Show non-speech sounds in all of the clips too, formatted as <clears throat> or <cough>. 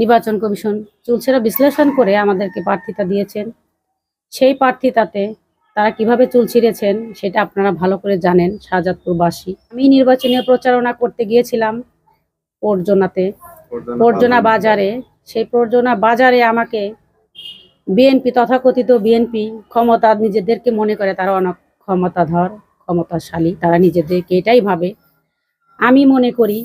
নির্বাচন কমিশন চুলছেরা বিশ্লেষণ করে আমাদেরকে প্রার্থিতা দিয়েছেন। সেই প্রার্থিতাতে তারা কীভাবে চুল ছিঁড়েছেন সেটা আপনারা ভালো করে জানেন শাহজাদপুরবাসী। আমি নির্বাচনীয় প্রচারণা করতে গিয়েছিলাম পর্জনাতে পর্জনা বাজারে। সেই পর্জনা বাজারে আমাকে বিএনপি তথাকথিত বিএনপি ক্ষমতা নিজেদেরকে মনে করে তারা অনেক ক্ষমতাধর ক্ষমতাশালী তারা নিজেদেরকে এটাই ভাবে। আমি মনে করি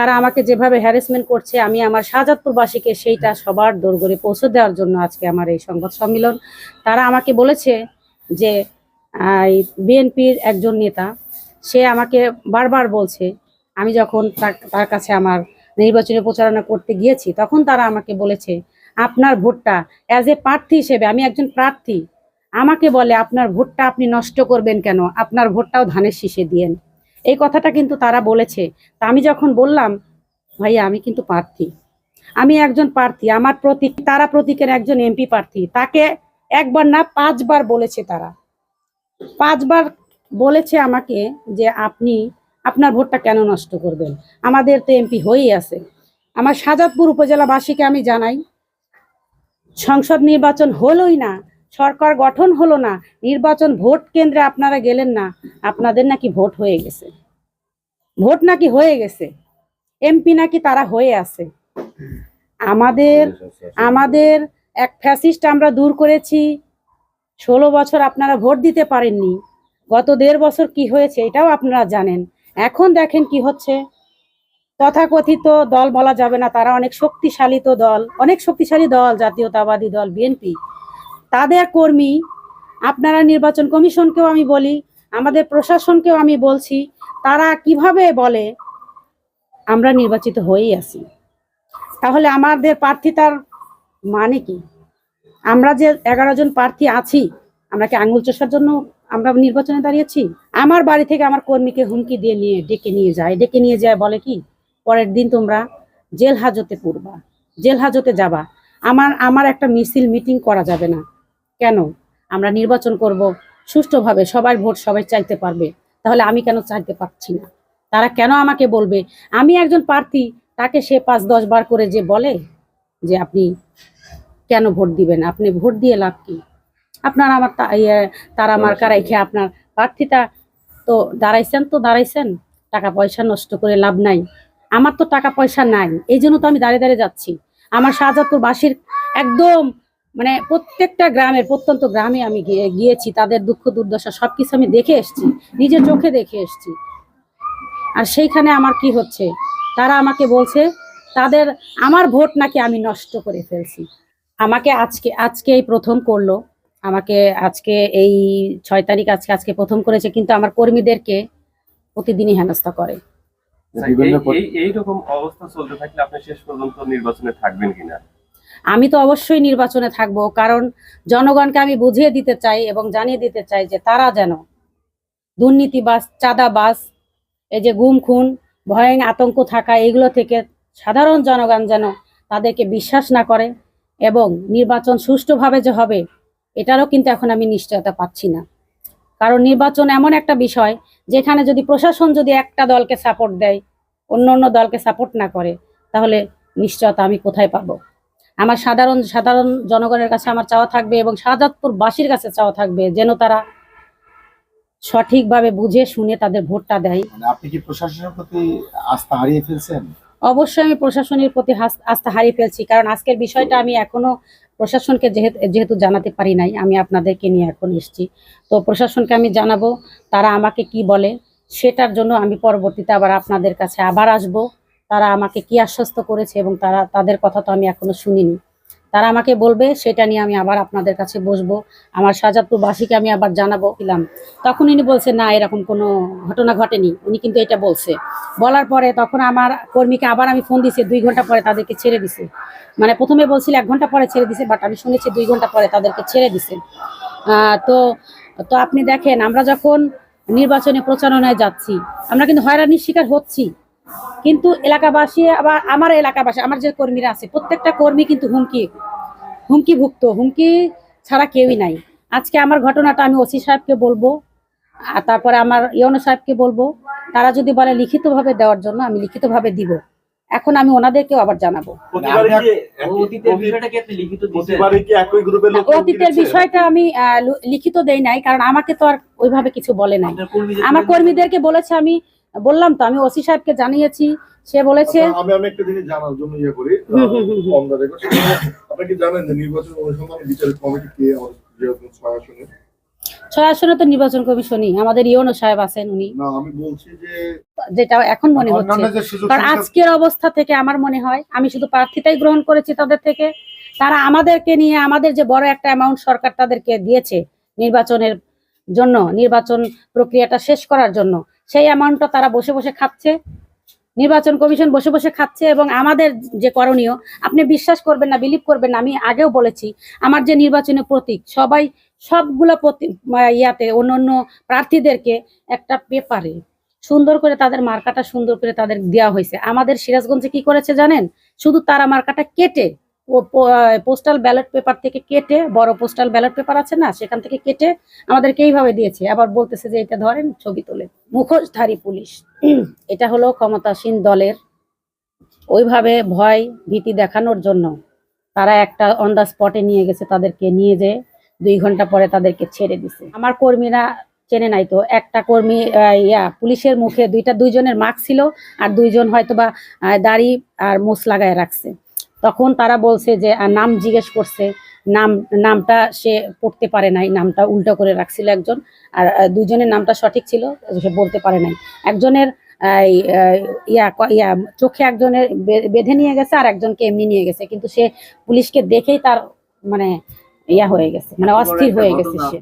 তারা আমাকে যেভাবে হ্যারাসমেন্ট করছে, আমি আমার শাহজাদপুরবাসীকে সেইটা সবার দোরগোড়ে পৌঁছে দেওয়ার জন্য আজকে আমার এই সংবাদ সম্মেলন। তারা আমাকে বলেছে যে বিএনপির একজন নেতা, সে আমাকে বারবার বলছে, আমি যখন তার- কাছে আমার নির্বাচনী প্রচারণা করতে গিয়েছি, তখন তারা আমাকে বলেছে, আপনার ভোটটা অ্যাজ এ প্রার্থী হিসেবে, আমি একজন প্রার্থী, আমাকে বলে আপনার ভোটটা আপনি নষ্ট করবেন কেন? আপনার ভোটটাও ধানের শীষে দিয়েন। এই কথাটা কিন্তু তারা বলেছে। তা আমি যখন বললাম, ভাইয়া, আমি কিন্তু প্রার্থী। আমি একজন প্রার্থী, আমার প্রতীক তারা প্রতীকের একজন এমপি প্রার্থী। তাকে একবার না, পাঁচবার বলেছে তারা। পাঁচবার বলেছে আমাকে যে আপনি, আপনার ভোটটা কেন নষ্ট করবেন? আমাদের তো এমপি হয়েই আছে। আমার সাজাদপুর উপজেলাবাসীকে আমি জানাই, সংসদ নির্বাচন হলোই না সরকার গঠন হলো না, নির্বাচন ভোট কেন্দ্রে আপনারা গেলেন না, আপনাদের নাকি ভোট হয়ে গেছে। ভোট নাকি হয়ে গেছে, এমপি নাকি তারা হয়ে আছে। আমাদের আমাদের এক ফ্যাসিস্ট আমরা দূর করেছি, ষোলো বছর আপনারা ভোট দিতে পারেননি, গত দেড় বছর কি হয়েছে এটাও আপনারা জানেন। এখন দেখেন কি হচ্ছে, তথাকথিত দল বলা যাবে না, তারা অনেক শক্তিশালী তো দল, অনেক শক্তিশালী দল, জাতীয়তাবাদী দল, বিএনপি তাদের কর্মী, আপনারা নির্বাচন কমিশনকেও আমি বলি, আমাদের প্রশাসনকেও আমি বলছি, তারা কীভাবে বলে, আমরা নির্বাচিত হয়েই আছি। তাহলে আমাদের প্রার্থিতার মানে কি? আমরা যে এগারো জন প্রার্থী আছি, আমরা কি আঙুল চষার জন্য আমরা নির্বাচনে দাঁড়িয়েছি? আমার বাড়ি থেকে আমার কর্মীকে হুমকি দিয়ে নিয়ে, ডেকে নিয়ে যায়, ডেকে নিয়ে যায় বলে কি? পরের দিন তোমরা জেল হাজতে পড়বা, জেল হাজতে যাবা। আমার আমার একটা মিছিল মিটিং করা যাবে না। কেন? আমরা নির্বাচন করব সুষ্ঠুভাবে সবার ভোট সবাই চাইতে পারবে তাহলে আমি কেন চাইতে পারছি না? তারা কেন আমাকে বলবে? আমি একজন প্রার্থী তাকে সে পাঁচ দশ বার করে যে বলে যে আপনি কেন ভোট দিবেন? আপনি ভোট দিয়ে লাভ কি? আপনার আমার তারা মার্কা রেখে আপনার প্রার্থীটা তো দাঁড়াইছেন তো দাঁড়াইছেন? টাকা পয়সা নষ্ট করে লাভ নাই। আমার তো টাকা পয়সা নাই এই জন্য তো আমি দাঁড়িয়ে দাঁড়িয়ে যাচ্ছি। আমার শাহজাদপুরবাসীর একদম মানে প্রত্যেকটা গ্রামের প্রত্যন্ত গ্রামে আমি গিয়ে গিয়েছি তাদের দুঃখ দুর্দশা সবকিছু আমি দেখে এসেছি নিজের চোখে দেখে এসেছি। আর সেইখানে আমার কি হচ্ছে? তারা আমাকে বলছে তাদের আমার ভোট নাকি আমি নষ্ট করে ফেলছি। আমাকে আজকে আজকে এই প্রথম করল। আমাকে আজকে এই ছয় তারিখ আজকে আজকে প্রথম করেছে কিন্তু আমার কর্মীদেরকে প্রতিদিনই হেনস্থা করে। বিভিন্ন এই- এই এইরকম অবস্থা চলতে থাকলে আপনি শেষ পর্যন্ত নির্বাচনে থাকবেন কিনা? আমি তো অবশ্যই নির্বাচনে থাকব, কারণ জনগণকে আমি বুঝিয়ে দিতে চাই এবং জানিয়ে দিতে চাই যে তারা যেন দুর্নীতিবাস চাঁদাবাস এই যে গুম খুন ভয় আতঙ্ক থাকা এগুলো থেকে সাধারণ জনগণ যেন তাদেরকে বিশ্বাস না করে এবং নির্বাচন সুষ্ঠুভাবে যে হবে, এটারও কিন্তু এখন আমি নিশ্চয়তা পাচ্ছি না। কারণ নির্বাচন এমন একটা বিষয় যেখানে যদি প্রশাসন যদি একটা দলকে সাপোর্ট দেয় অন্য অন্য দলকে সাপোর্ট না করে, তাহলে নিশ্চয়তা আমি কোথায় পাবো? আমার সাধারণ সাধারণ জনগণের কাছে আমার চাওয়া থাকবে এবং শাহজাদপুর বাসীর কাছে চাওয়া থাকবে যেন তারা সঠিকভাবে বুঝে শুনে তাদের ভোটটা দেয়। মানে আপনি কি প্রশাসনের প্রতি আস্থা হারিয়ে ফেলছেন? অবশ্যই আমি প্রশাসনের প্রতি আস্থা হারিয়ে ফেলছি কারণ আজকের বিষয়টা আমি এখনও প্রশাসনকে যেহেতু যেহেতু জানাতে পারি নাই আমি আপনাদেরকে নিয়ে এখন এসেছি। তো প্রশাসনকে আমি জানাব তারা আমাকে কি বলে সেটার জন্য আমি পরবর্তীতে আবার আপনাদের কাছে আবার আসব। তারা আমাকে কি আশ্বস্ত করেছে এবং তারা, তাদের কথা তো আমি এখনও শুনিনি। তারা আমাকে বলবে, সেটা নিয়ে আমি আবার আপনাদের কাছে বসবো। আমার শাহজাদপুরবাসীকে আমি আবার জানাব দিলাম তখন ইনি বলছে, না, এরকম কোনো ঘটনা ঘটেনি। উনি কিন্তু এটা বলছে। বলার পরে তখন আমার কর্মীকে আবার আমি ফোন দিছি দুই ঘণ্টা পরে তাদেরকে ছেড়ে দিছে। মানে প্রথমে বলছিল, এক ঘণ্টা পরে ছেড়ে দিছে বাট আমি শুনেছি দুই ঘণ্টা পরে তাদেরকে ছেড়ে দিছে। তো তো আপনি দেখেন, আমরা যখন নির্বাচনে প্রচারণায় যাচ্ছি, আমরা কিন্তু হয়রানির শিকার হচ্ছি। কিন্তু এলাকাবাসী আবার আমার এলাকাবাসী আমার যে কর্মীরা আছে প্রত্যেকটা কর্মী কিন্তু হুমকি হুমকিভুক্ত হুমকি ছাড়া কেউই নাই। আজকে আমার ঘটনাটা আমি ওসি সাহেবকে বলব আর তারপরে আমার ইয়নো সাহেবকে বলব তারা যদি বলে লিখিতভাবে দেওয়ার জন্য আমি লিখিতভাবে দিব। এখন আমি ওনাদেরকেও আবার জানাব। প্রতিবারে কি একই- অতীতের বিষয়টা কি আপনি লিখিত দিয়েছেন? প্রতিবারে কি একই গ্রুপের না, লোক অতীতের বিষয়টা আমি আহ, লিখিত দেই নাই কারণ আমাকে তো আর ওইভাবে কিছু বলে নাই। আমার কর্মীদেরকে বলেছে আমি বললাম তো আমি ওসি সাহেবকে জানিয়েছি সে বলেছে আচ্ছা, আমি আমি একটা জিনিস জানার জন্য ইয়ে করি দ্য রেকর্ড আপনি কি জানেন যে নির্বাচন অনুসন্ধান বিচারিক কমিটি কে যেহেতু ছয় আসনে? ছয় আসনে তো নির্বাচন কমিশনই আমাদের ইয়নো সাহেব আছেন উনি। না আমি বলছি যে যেটা এখন মনে হচ্ছে। কারণ আজকের অবস্থা থেকে আমার মনে হয় আমি শুধু প্রার্থীতাই গ্রহণ করেছি তাদের থেকে। তারা আমাদেরকে নিয়ে আমাদের যে বড় একটা অ্যামাউন্ট সরকার তাদেরকে দিয়েছে নির্বাচনের জন্য নির্বাচন প্রক্রিয়াটা শেষ করার জন্য। সেই অ্যামাউন্টটা তারা বসে বসে খাচ্ছে। নির্বাচন কমিশন বসে বসে খাচ্ছে এবং আমাদের যে করণীয়, আপনি বিশ্বাস করবেন না বিলিভ করবেন না, আমি আগেও বলেছি, আমার যে নির্বাচনের প্রতীক, সবাই সবগুলো ইয়াতে অন্য অন্য প্রার্থীদেরকে একটা পেপারে সুন্দর করে তাদের মার্কাটা সুন্দর করে তাদের দেওয়া হয়েছে। আমাদের সিরাজগঞ্জে কি করেছে জানেন? শুধু তারা মার্কাটা কেটে পোস্টাল ব্যালট পেপার থেকে কেটে, বড় পোস্টাল ব্যালট পেপার আছে না, সেখান থেকে কেটে আমাদেরকে এইভাবে দিয়েছে। আবার বলতেছে যে এটা ধরেন ছবি তোলে। মুখোশধারী পুলিশ। <clears throat> এটা হলো ক্ষমতাসীন দলের ওইভাবে ভয়, ভীতি দেখানোর জন্য তারা একটা অন দ্য স্পটে নিয়ে গেছে তাদেরকে, নিয়ে যে দুই ঘণ্টা পরে তাদেরকে ছেড়ে দিছে। আমার কর্মীরা চেনে নাই তো, একটা কর্মী ইয়া, পুলিশের মুখে দুইটা, দুইজনের মাস্ক ছিল আর দুইজন হয়তো বা দাড়ি আর মোছ লাগায় রাখছে। তখন তারা বলছে যে নাম জিজ্ঞেস করছে নাম নামটা সে পড়তে পারে নাই নামটা উল্টো করে রাখছিল একজন আর দুজনের নামটা সঠিক ছিল সে বলতে পারে নাই। একজনের ইয়া ইয়া চোখে একজনের বেঁধে নিয়ে গেছে আর একজনকে এমনি নিয়ে গেছে কিন্তু সে পুলিশকে দেখেই তার মানে ইয়া হয়ে গেছে মানে অস্থির হয়ে গেছে সে।